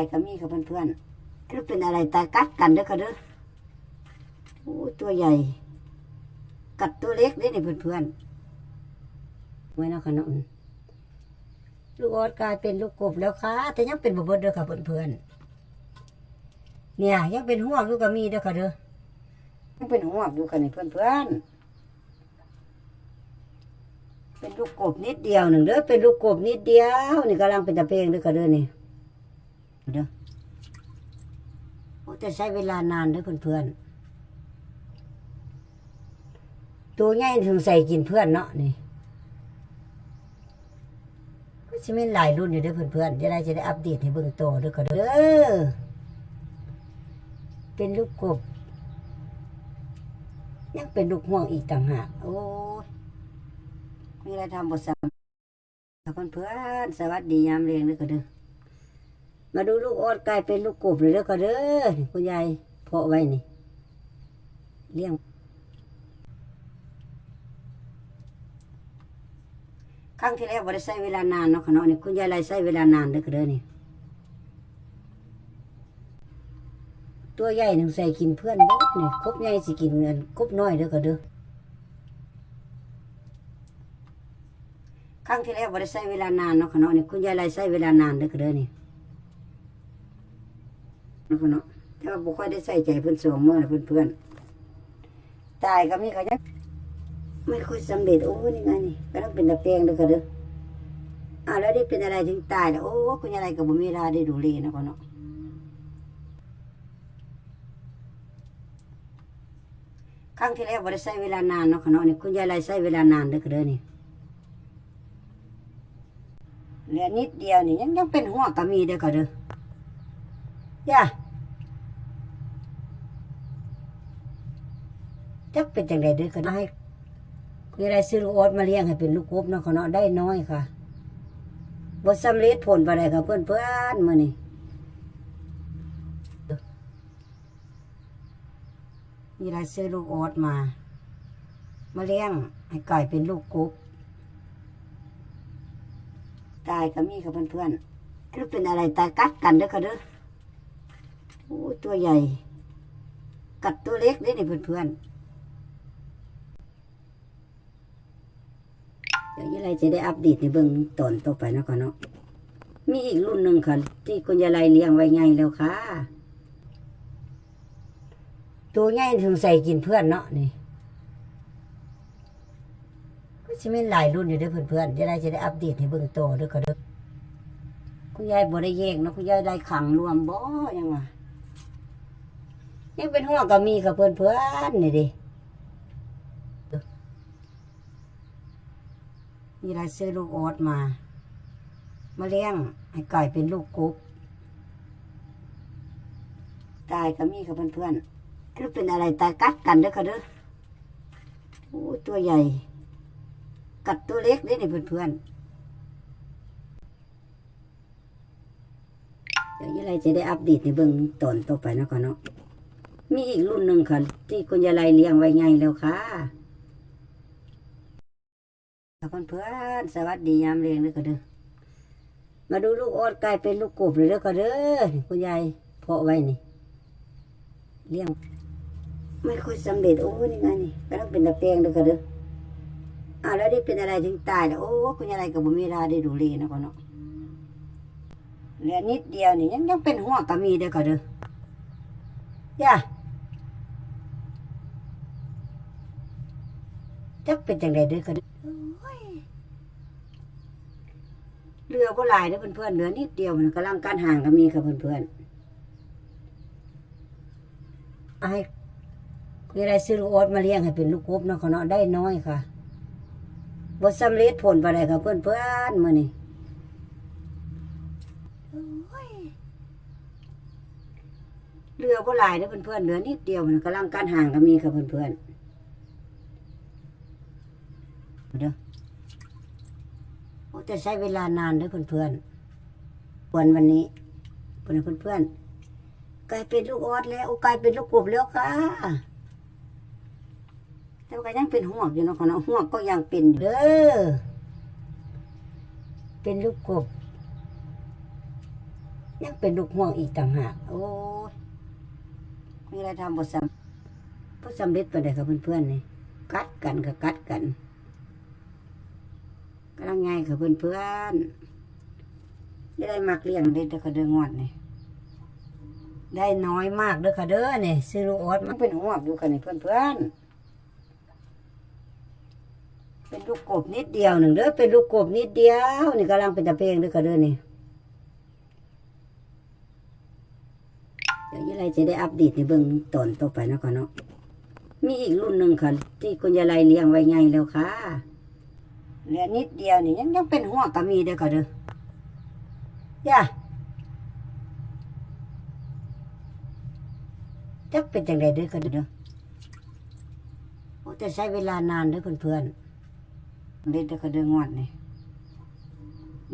ายก็มีค่ะเพื่อนๆคือเป็นอะไรตายกัดกันเด้อค่ะเด้อโอ้ตัวใหญ่ กัดตัวเล็กเด้นี่เพื่อนๆไว้นะขนมลูกออดกลายเป็นลูกกบแล้วค่ะ แต่ยังเป็นบเบิดเด้อค่ะเพื่อนๆเนี่ย ยังเป็นห่วงอยู่ก็มีเด้อค่ะเด้อยังเป็นห่วงอยู่ค่ะนี่เพื่อนๆเป็นลูกกบนิดเดียวหนึ่งเด้อเป็นลูกกบนิดเดียว นี่กำลังเป็นตะเพงเด้อค่ะเด้อนี่ เด้อโอ้แต่ใช้เวลานานเด้อเพื่อนๆตัวใหญ่ถึงใส่กินเพื่อนเนาะนี่ก็จะไม่หลายรุ่นอยู่เด้อเพื่อนๆจะได้จะได้อัปเดตให้เบิ่งโตด้อค่ะเด้อเป็นลูกกบยังเป็นลูกห่วงอีกต่างหากโอ้ยมีอะไรทำบทสัมเพื่อนเพื่อนๆสวัสดียามเรียงด้อก็เด้อ มาดูลูกออดกลายเป็นลูกกบเลยเด้อก็เด้อคุณยายเพาะไว้นี่เลี้ยง ครั้งที่แล้วบ่ได้ใช้เวลานานเนาะค่ะเนาะนี่คุณยายไรใช้เวลานานเด้อก็เด้อนี่ตัวใหญ่หนึ่งใส่กินเพื่อนบ่นี่คบใหญ่สิกินเงินคบน้อยเด้อก็เด้อครั้งที่แล้วบ่ได้ใช้เวลานานเนาะค่ะเนาะนี่คุณยายไรใช้เวลานานเด้อค่ะเด้อนี่ นะค่ะเนาะแต่ว่าบ่ค่อยได้ใส่ใจเพิ่อนสองมื้อนเพื่อนๆตายก็มีก็ยังไม่ค่อยสำเร็จโอ้นี่ไงนี่ก็ต้องเป็นตะแปงเด้อค่ะเด้ออ้าแล้วนี่เป็นอะไรถึงตายแล่ะโอ้คุณยายไรก็บ่มีเวลาได้ดูแลเนะค่ะเนาะครั้งที่แล้วบ่ได้ใช้เวลานานเนาะค่ะเนาะนี่คุณยายไรใช้เวลานานเด้อค่ะเด้อนี่เหลือนิดเดียวนี่ยังยังเป็นหัวก็มีเด้อค่ะเด้อย่า จักเป็นจังไดเด้อค่ะให้คือะไรซื้อลูกออดมาเลี้ยงให้เป็นลูกกบเนาะเขาเนาะได้น้อยค่ะบ่สำเร็จผลปานใดค่ะเพื่อนเพื่อนมื้อนี้มีอะไรซื้อลูกออดมา มาเลี้ยงให้กลายเป็นลูกกบตายก็มีค่ะเพื่อนๆคือเป็นอะไรตายกัดกันเด้อค่ะเด้อโอ้ตัวใหญ่ กัดตัวเล็กด้นี่เพื่อนๆเดี๋ยวยี่ไรจะได้อัปเดตในเบื้องตอนต่อไปนะค่ะเนาะมีอีกรุ่นหนึ่งค่ะ ที่คุณยายไรเลี้ยงไว้ไงแล้วค่ะ ตัวใหญ่ถึงใส่กินเพื่อนเนาะนี่ก็จะไม่หลายรุ่นอยู่เด้อเพื่อนๆจะได้จะได้อัปเดตให้เบิ่งโตเด้อก็เด้อคุณยายบ่ได้แยกเนาะคุณยายได้ขังรวมบ่ยังว่ายังเป็นห่วงก็มีกับเพื่อนๆนี่ดิ มีรายซื้อลูกโออดมา มาเลี้ยงให้กลายเป็นลูกกุ๊กตายก็มีกับเพื่อนๆคือเป็นอะไรตายกัดกันเด้อค่ะเด้อโอ้ยตัวใหญ่ กัดตัวเล็กเด้นี่เพื่อนๆเดี๋ยวยี่ไรจะได้อัปเดตในเบื้องตอนต่อไปเนาะค่ะเนาะมีอีกรุ่นหนึ่งค่ะ ที่คุณยายไรเลี้ยงไว้ไงแล้วค่ะ เพื่อนสวัสดียามเรียงเด้อค่ะเด้อมาดูลูกออดกลายเป็นลูกกบเลยเด้อค่ะเด้อคุณยายเพาะไว้นี่เลี้ยงไม่ค่อยสำเร็จโอ้นี่ไงนี่ก็ต้องเป็นตะแปงเด้อค่ะเด้ออ้าวแล้วนี่เป็นอะไรถึงตายล่ะโอ้คุณยายกับบุมีเวลาได้ดูแลนะพ่อเนาะเหลือนิดเดียวนี่ยังยังเป็นหัวก็มีเด้อค่ะเด้อย่าจักเป็นจังไดเด้อค่ะเด้อ เรือก็หลายเด้อเพื่อนๆเหลือนิดเดียวมันกำลังการห่างก็มีค่ะเพื่อนๆไอ้คุณยายไรซื้อลูกออดมาเลี้ยงให้เป็นลูกกบเนาะเขาเนาะได้น้อยค่ะบทสำเร็จผลไปได้ค่ะเพื่อนเพื่อนมื่อนี้เรือก็หลายเด้อเพื่อนๆเหลือนิดเดียวมันกำลังการห่างก็มีค่ะเพื่อนๆ เด้อโอ้แต่ใช้เวลานานเด้อเพื่อนๆวันวันนี้เพื่อนเพื่อนๆกลายเป็นลูกออดแล้วกลายเป็นลูกกบแล้วค่ะแต่ก็ยังเป็นห่วงอยู่เนาะค่ะเนาะห่วงก็ยังเป็นอยู่เด้อเป็นลูกกบ ยังเป็นลูกห่วงอีกต่างหากโอ้ยมีอะไรทำบทสำบทสำเร็จไปเลยครับเพื่อนๆนี่กัดกันก็กัดกัน กำลังไงครับเพื่อนๆจะได้มักเลี้ยงได้แต่ก็เดืองวดนี่ได้น้อยมากเด้อค่ะเด้อนี่ซื้อลูกออดมันเป็นหัวอยู่กันนี่เพื่อนๆเป็นลูกกบนิดเดียวหนึ่งเด้อเป็นลูกกบนิดเดียวนี่กำลังเป็นตะเพงเด้อค่ะเด้อนี่เดี๋ยวยี่ไรจะได้อัปเดตในเบื้องตอนต่อไปนะค่ะเนาะมีอีกรุ่นหนึ่งค่ะ ที่คุณยายไรเลี้ยงไว้ไงแล้วค่ะ เหลือนิดเดียวนี่ยังยังเป็นหัวก็มีเด้อค่ะเด้อย่าจักเป็นจังไดเด้อค่ะเด้อโอ้แต่ใช้เวลานานเด้อเพื่อนๆเด้อเด้อค่ะเด้องวดนี่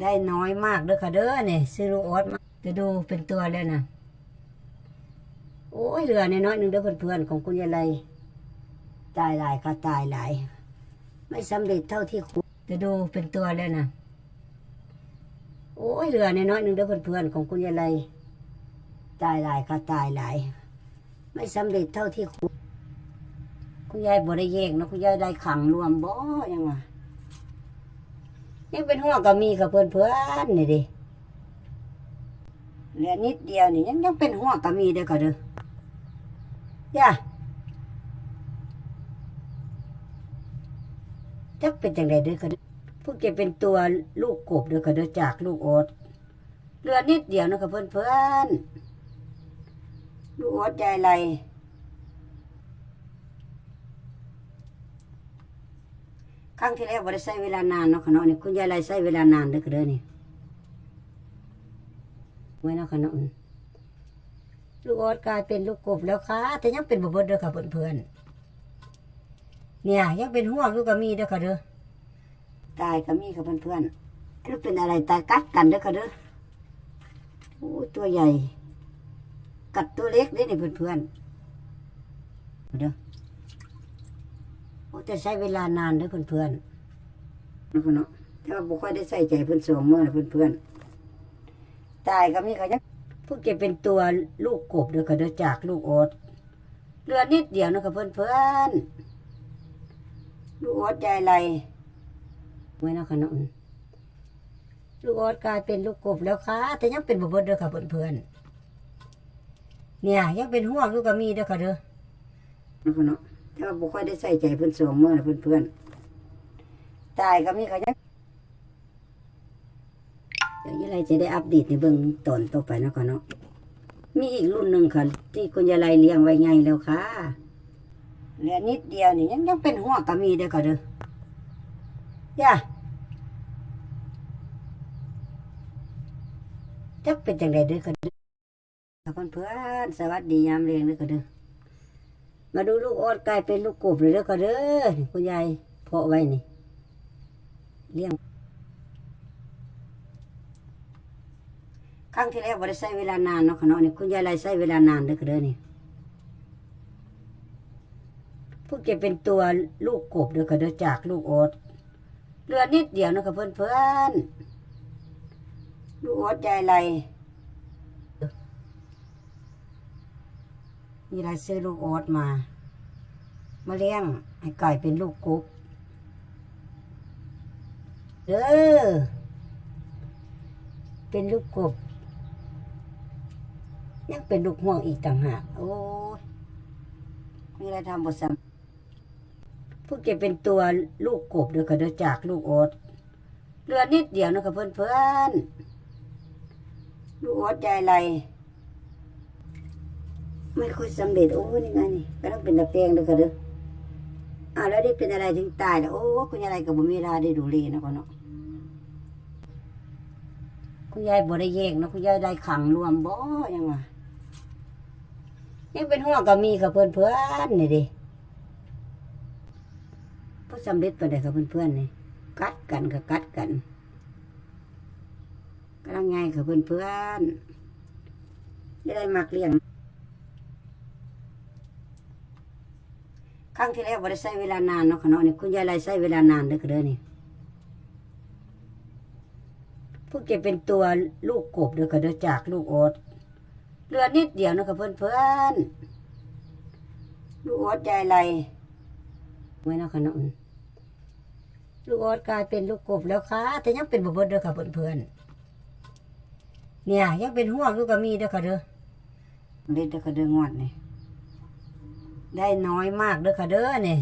ได้น้อยมากเด้อค่ะเด้อนี่ซื้อลูกออสมาจะดูเป็นตัวแล้วนะโอ้ยเหลือน้อยหนึ่งเด้อเพื่อนๆของคุณยายไรตายหลายค่ะตายหลาย ไม่สำเร็จเท่าที่คุณ จะดูเป็นตัวแล้วนะโอ้ยเหลือน้อยหนึ่งเด้อเพื่อนๆของคุณยายไรตายหลายค่ะตายหลาย ไม่สำเร็จเท่าที่คุณคุณยายบ่ได้แยกนะคุณยายได้ขังรวมบ่ยังวะยังเป็นหัวงก็มีกับเพื่อนๆนี่ดิเหลือนิดเดียวนี่ยังยังเป็นหัวงก็มีเด้อค่ะเด้อย่า จักเป็นจังไดเด้อค่ะเด้อพวกแกเป็นตัวลูกกบเด้อค่ะเด้อจากลูกโอดเหลือนิดเดียวนะคะเพื่อนเพื่อนลูกโอดใจไรครั้งที่แล้วบ่ได้ใช้เวลานานเนาะค่ะเนาะนี่คุณยายไรใช้เวลานานเด้อค่ะเด้อนี่ไว้เนาะค่ะเนาะลูกออดกลายเป็นลูกกบแล้วค่ะแต่ยังเป็นบ่เบิดเด้อค่ะเพื่อนๆ เนี่ย ยังเป็นห่วงลูกก็มีเด้อค่ะเด้อตายก็มีค่ะเพื่อนๆหรือเป็นอะไรตายกัดกันเด้อค่ะเด้อโอ้ยตัวใหญ่ กัดตัวเล็กเด้นี่เพื่อนๆเด้อโอ้แต่ใช้เวลานานเด้อเพื่อนๆนะคุณเนาะแต่ว่าบ่ค่อยได้ใส่ใจเพื่อนสองมื้อนะเพื่อนๆตายก็มีค่ะยังพวกแกเป็นตัวลูกกบเด้อค่ะเด้อจากลูกโอดเหลือนิดเดียวนะคะเพื่อนเพื่อนๆ ลูกโอดใจไรไว้นะคะน้องลูกโอดกลายเป็นลูกกบแล้วค่ะแต่ยังเป็นบ่เบิดเด้อค่ะเพื่อนเพื่อนๆเนี่ย ยังเป็นห่วงลูกก็มีเด้อค่ะเด้อนะคะเนาะแต่ว่าบ่ค่อยได้ใส่ใจเพื่อนสองมื้อนะเพื่อนเพื่อนๆตายก็มีค่ะยังเดี๋ยวยี่ไรจะได้อัปเดตในเบื้องตอนต่อไปนาะค่ะเนาะมีอีกรุ่นหนึ่งค่ะ ที่คุณยายไรเลี้ยงไว้ไงแล้วค่ะ เหลือนิดเดียวนี่ยังยังเป็นหัวก็มีเด้อค่ะเด้อย่าจักเป็นจังไดเด้อค่ะเด้อค่ะเพื่อนสวัสดียามเรียงเด้อค่ะเด้อมาดูลูกออดกลายเป็นลูกกบเลยเด้อค่ะเด้อคุณยายเพาะไว้นี่เลี้ยงครั้งที่แล้วบ่ได้ใช้เวลานานเนาะค่ะเนาะนี่คุณยายไรใช้เวลานานเด้อค่ะเด้อนี่ พวกแกเป็นตัวลูกกบเด้อค่ะเด้อจากลูกโอดเหลือนิดเดียวนะคะเพื่อนเพื่อนๆลูกโอดใจไรมีไรซื้อลูกโอดมา มาเลี้ยงให้กลายเป็นลูกกบเด้อเป็นลูกกบ ยังเป็นลูกห่วงอีกต่างหาก โอ้ยมีอะไรทำบทสัม พวกแกเป็นตัวลูกกบเด้อค่ะเด้อจากลูกโอดเหลือนิดเดียวนะคะเพื่อนเพื่อนๆลูกโอดใจไรไม่ค่อยสำเร็จโอ้ยนี่ไงนี่ก็ต้องเป็นตะเพียงเด้อค่ะเด้ออ่าแล้วได้เป็นอะไรถึงตายแล้วโอ้คุณยายไรกับบุมีเวลาได้ดูแลนะก่อนเนาะคุณยายบ่ได้แยกนะคุณยายได้ขังรวมบ่ยังวะยังเป็นห่วงก็มีกับเพื่อนเพื่อนนี่ดิ ผู้สำเร็จไปได้กับเพื่อนเพื่อนๆนี่กัดกันก็กัดกันกำลังไงกับเพื่อนเพื่อนๆจะได้มักเลี้ยงครั้งที่แล้วบ่ได้ใช้เวลานานเนาะค่ะเนาะนี่คุณยายไรใช้เวลานานเด้อเด้อนี่พเพิ่งจะเป็นตัวลูกกบเด้อค่ะเด้อจากลูกโอ๊ตเหลือนิดเดียวนะคะเพื่อนเพื่อนๆลูกโอ๊ตใจไรไว้นะคะน้อง ลูกออดกลายเป็นลูกกบแล้วค่ะ แต่ยังเป็นบเบิดเด้อค่ะเพื่อนเพื่อนๆเนี่ย ยังเป็นห่วงลูกก็มีเด้อค่ะเด้อเด็ดเด้อค่ะเด้องอดนี่ได้น้อยมากเด้อค่ะเด้อเนี่ย